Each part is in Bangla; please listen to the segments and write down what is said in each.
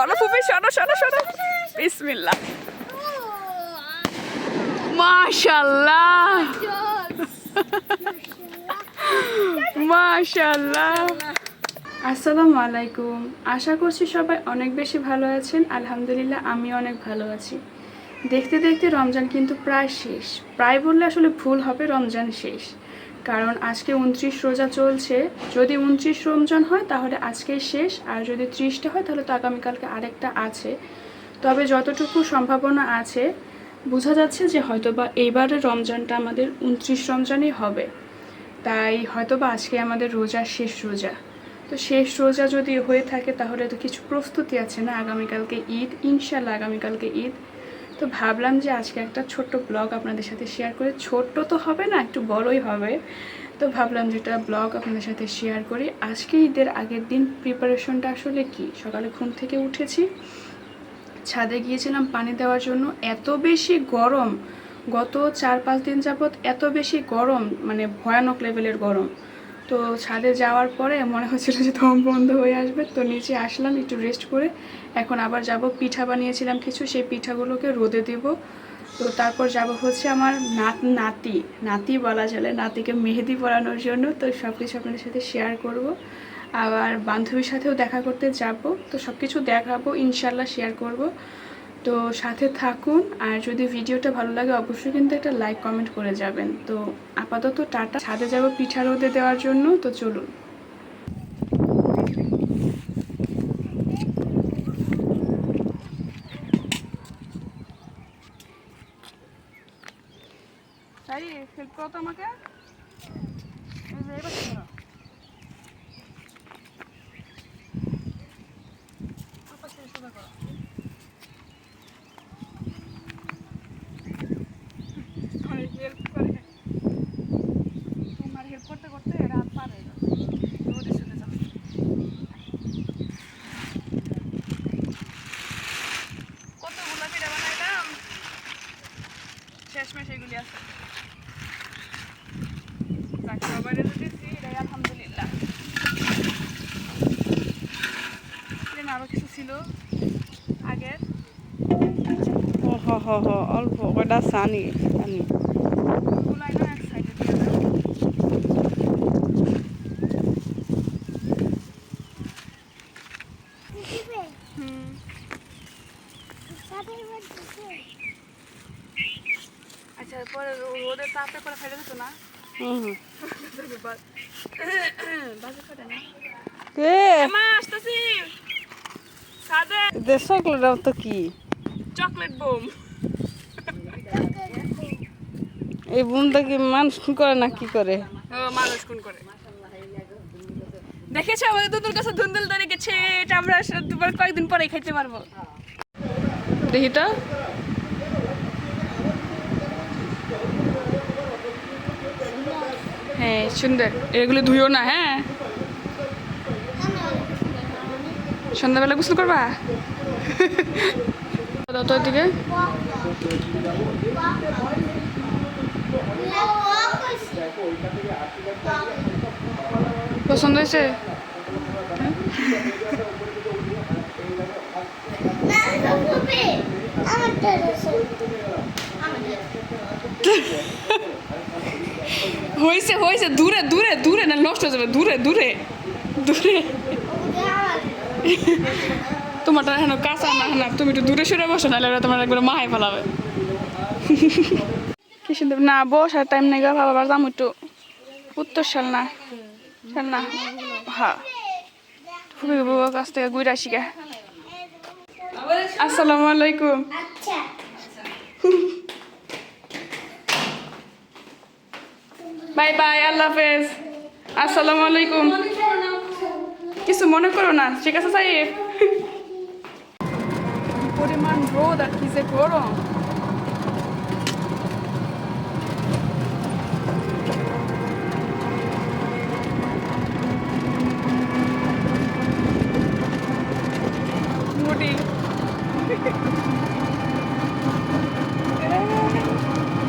সরো ফুপি বিসমিল্লাহ। মাশাল্লাহ। মাশাল্লাহ। আসসালামু আলাইকুম। আশা করছি সবাই অনেক বেশি ভালো আছেন। আলহামদুলিল্লাহ আমি অনেক ভালো আছি। দেখতে দেখতে রমজান কিন্তু প্রায় শেষ। প্রায় বললে আসলে ভুল হবে, রমজান শেষ। কারণ আজকে উনত্রিশ রোজা চলছে। যদি উনত্রিশ রমজান হয়, তাহলে আজকেই শেষ। আর যদি ত্রিশটা হয়, তাহলে তো আগামীকালকে আরেকটা আছে। তবে যতটুকু সম্ভাবনা আছে, বোঝা যাচ্ছে যে হয়তোবা এইবারের রমজানটা আমাদের উনত্রিশ রমজানই হবে। তাই হয়তোবা আজকে আমাদের রোজা শেষ রোজা। তো শেষ রোজা যদি হয়ে থাকে, তাহলে তো কিছু প্রস্তুতি আছে না? আগামীকালকে ঈদ ইনশাল্লাহ আগামীকালকে ঈদ। তো ভাবলাম যে আজকে একটা ছোট্ট ব্লগ আপনাদের সাথে শেয়ার করে। ছোট্ট তো হবে না, একটু বড়ই হবে। তো ভাবলাম যে একটা ব্লগ আপনাদের সাথে শেয়ার করি। আজকে ঈদের আগের দিন প্রিপারেশনটা আসলে কি? সকালে ঘুম থেকে উঠেছি, ছাদে গিয়েছিলাম পানি দেওয়ার জন্য। এত বেশি গরম, গত চার পাঁচ দিন যাবৎ এত বেশি গরম মানে ভয়ানক লেভেলের গরম। তো ছাদে যাওয়ার পরে মনে হচ্ছিল যে দম বন্ধ হয়ে আসবে। তো নিচে আসলাম একটু রেস্ট করে এখন আবার যাব, পিঠা বানিয়েছিলাম কিছু, সেই পিঠাগুলোকে রোদে দেব। তো তারপর যাব হচ্ছে আমার নাত, নাতি নাতি বলা চলে, নাতিকে মেহেদি পরানোর জন্য। তো সব কিছু আপনাদের সাথে শেয়ার করব। আবার বান্ধবীর সাথেও দেখা করতে যাব। তো সব কিছু দেখাবো ইনশাল্লাহ শেয়ার করব। তো সাথে থাকুন, আর যদি ভিডিওটা ভালো লাগে অবশ্যই কিন্তু একটা লাইক কমেন্ট করে যাবেন। তো আপাতত টাটা, ছাদে যাব পিঠা রোদে দেওয়ার জন্য। তো চলুন তাই হেল্প করো তো আমাকে। এবার সোজা করো। তোমার হেল্প করতে করতে রাত পার হয়ে শেষমেশ এগুলি আছে যাক, সবাইরে তো দিচ্ছি, এটাই আলহামদুলিল্লাহ এখানে আরও কিছু ছিল আগের ও হ অল্প কটা সানি আনি আচ্ছা পরে রো- রোদের তাপে করে ফেলে দিত না? চকলেট তো কি? Chocolate bomb. এই বুমটা কি মানুষ খুন করে না কি করে? মানুষ কোন করে। দেখেছ? আমাদের দুধুর কাছে ধুন্দুল ধরে গেছে। এটা আমরা দুবার কয়েকদিন পরে খেতে পারব। দেখি তো। হ্যাঁ সুন্দর। এগুলো ধুইও না হ্যাঁ? সন্ধ্যাবেলা গোসল করবা? দাও তো দিকে পছন্দ হয়েছে? হয়েছে হয়েছে, দূরে দূরে দূরে না, নষ্ট হয়ে যাবে, দূরে দূরে দূরে। তোমারটা হেন কাঁচা না না, তুমি একটু দূরে সরে বসো ওরা তোমার একবার মাহাই ফেলাবে। কি সুন্দর না বসার টাইম নেই গা বাবা যাম একটু। উত্তর সাল না সাল না হ্যাঁ খুবই কাছ থেকে ঘুরে আসি গা। আসসালামু আলাইকুম। বাই বাই আল্লাহ হাফেজ। আসসালামু আলাইকুম। কিছু মনে করো না ঠিক আছে সাহেব? পরিমাণ রোদ আর কি যে গরম।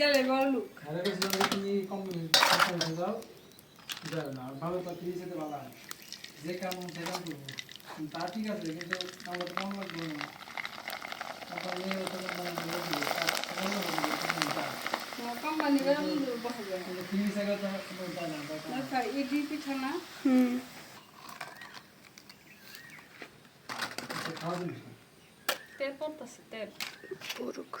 গেলে বলু খারাপ হয়েছিল তুমি কম কথা দাও। যাও না ভালো তো তুমি যেতে ভালো হয় যে কাম সে কাম করব। তা ঠিক আছে কিন্তু আমরা তো কম লাগবে না। তারপর নিয়ে ওটা কোম্পানি বসে যায় তিন জায়গা তো কোনো উপায় না আচ্ছা ইডি পিঠা না হুম খাওয়া জিনিস তেল পড়তেছে তেল পড়ুক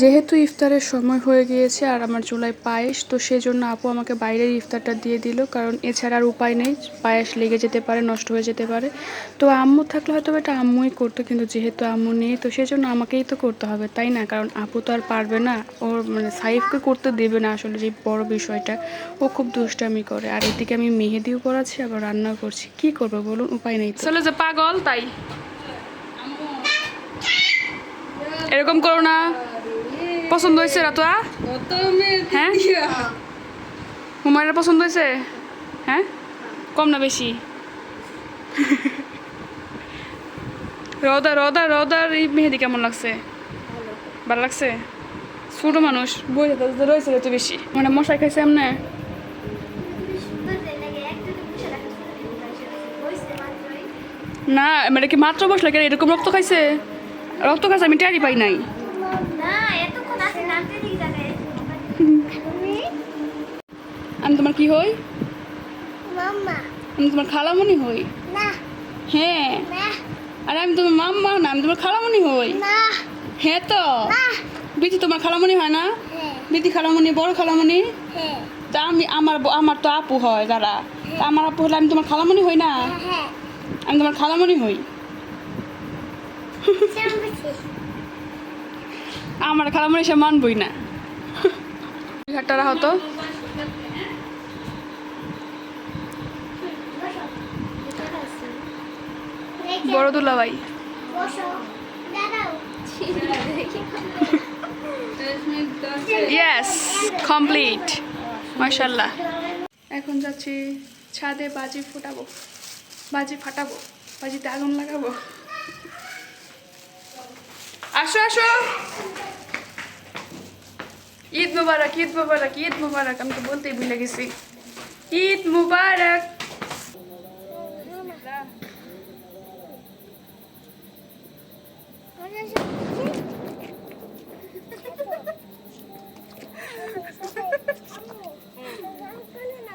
যেহেতু ইফতারের সময় হয়ে গিয়েছে আর আমার চুলায় পায়েস, তো সেজন্য আপু আমাকে বাইরের ইফতারটা দিয়ে দিল, কারণ এছাড়া আর উপায় নেই, পায়েস লেগে যেতে পারে, নষ্ট হয়ে যেতে পারে। তো আম্মু থাকলে হয়তো এটা আম্মুই করতো, কিন্তু যেহেতু আম্মু নেই, তো সেজন্য আমাকেই তো করতে হবে, তাই না? কারণ আপু তো আর পারবে না, ওর মানে সাইফকে করতে দেবে না আসলে যে বড় বিষয়টা, ও খুব দুষ্টামি করে। আর এদিকে আমি মেহেদিও পড়াচ্ছি, আবার রান্নাও করছি। কি করব বলুন, উপায় নেই চলে যে, পাগল, তাই। এরকম করো না। পছন্দ হয়েছে রাতুয়া হ্যাঁ? হুমায়ুনের পছন্দ হয়েছে? হ্যাঁ? কম না বেশি? রদা রদা, রদার এই মেহেদি কেমন লাগছে? ভালো লাগছে? ছোট মানুষ, বই রয়েছে তো বেশি। মানে মশাই খাইছে এমনি? না মানে কি মাত্র বসলে কেন এরকম রক্ত খাইছে? রক্ত খাইছে, আমি টেরি পাই নাই আমি তোমার কি হই? আমি তোমার খালামণি হই? হ্যাঁ। আর আমি তোমার মাম্মা না আমি তোমার খালামণি হই? হ্যাঁ তো? বিতি তোমার খালামণি হয় না? বিতি খালামণি বড় খালামণি তা আমি আমার আমার তো আপু হয় যারা তা আমার আপু হলে আমি তোমার খালামণি হই না? আমি তোমার খালামণি হই। আমার খালামণি সে মানবই না। ঘাটটা রাখো বড় দুলাভাই। ইয়েস কমপ্লিট মাশাল্লাহ এখন যাচ্ছি ছাদে বাজি ফুটাবো। বাজি ফাটাবো। বাজিতে আগুন লাগাবো। আসো আসো। ঈদ মুবারক ঈদ মুবারক ঈদ মুবারক। আমি তো বলতেই ভুলে গেছি। ঈদ মুবারক।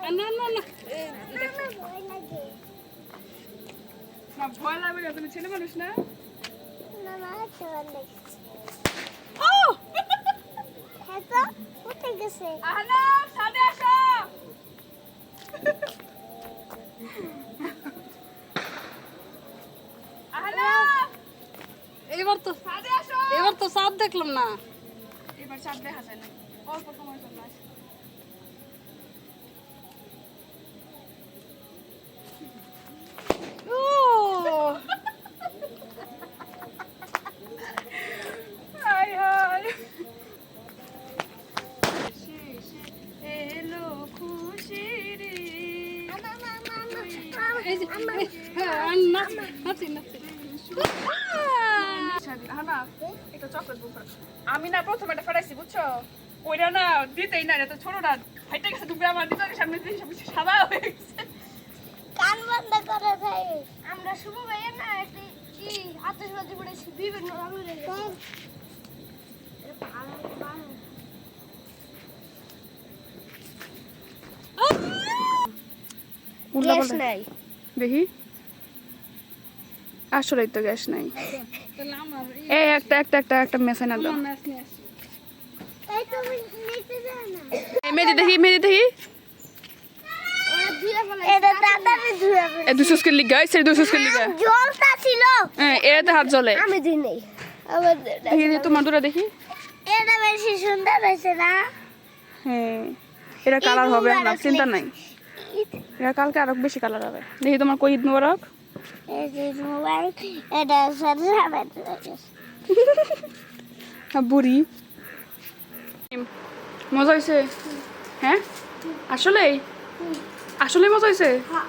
না না। না না ভয় লাগবে না তুমি ছেলে মানুষ না আহলা ছাদে আসো আহলা এবার তো ছাদে আসো এবার তো সাপ দেখলাম না এবার চাপ দেখা যায় না অল্প সময় জন্য হাই আমি না প্রথমে একটা ফাটাইছি বুঝছ? ওইটা না দিতেই না তো ছোট না। হাইটে গেছে তুমি আমার নিজের সামনে দিয়ে সব কিছু সাদা হয়ে গেছে। কান বন্ধ করে ভাই। আমরা শুভ ভাইয়ের না একটি কি আতশবাজি পড়েছি বিভিন্ন রঙের দেখি। আসলেই তো গ্যাস নাই। এই একটা একটা একটা একটা দাও। যাও না। দেখি দেখি। দুশো স্কেল দুশো স্কেল জলটা ছিল। হ্যাঁ এটাতে হাত জ্বলে। আমি দিই নেই। দেখি দেখি তোমার দুটা দেখি। এটা বেশি সুন্দর হয়েছে না? হ্যাঁ এটা কালার হবে না চিন্তা নাই। এটা কালকে আরও বেশি কালার হবে। দেখি তোমার কই ঈদ মুবারক। এই যে বুড়ি। মজা হয়েছে হ্যাঁ? আসলেই? আসলেই মজা হয়েছে হ্যাঁ।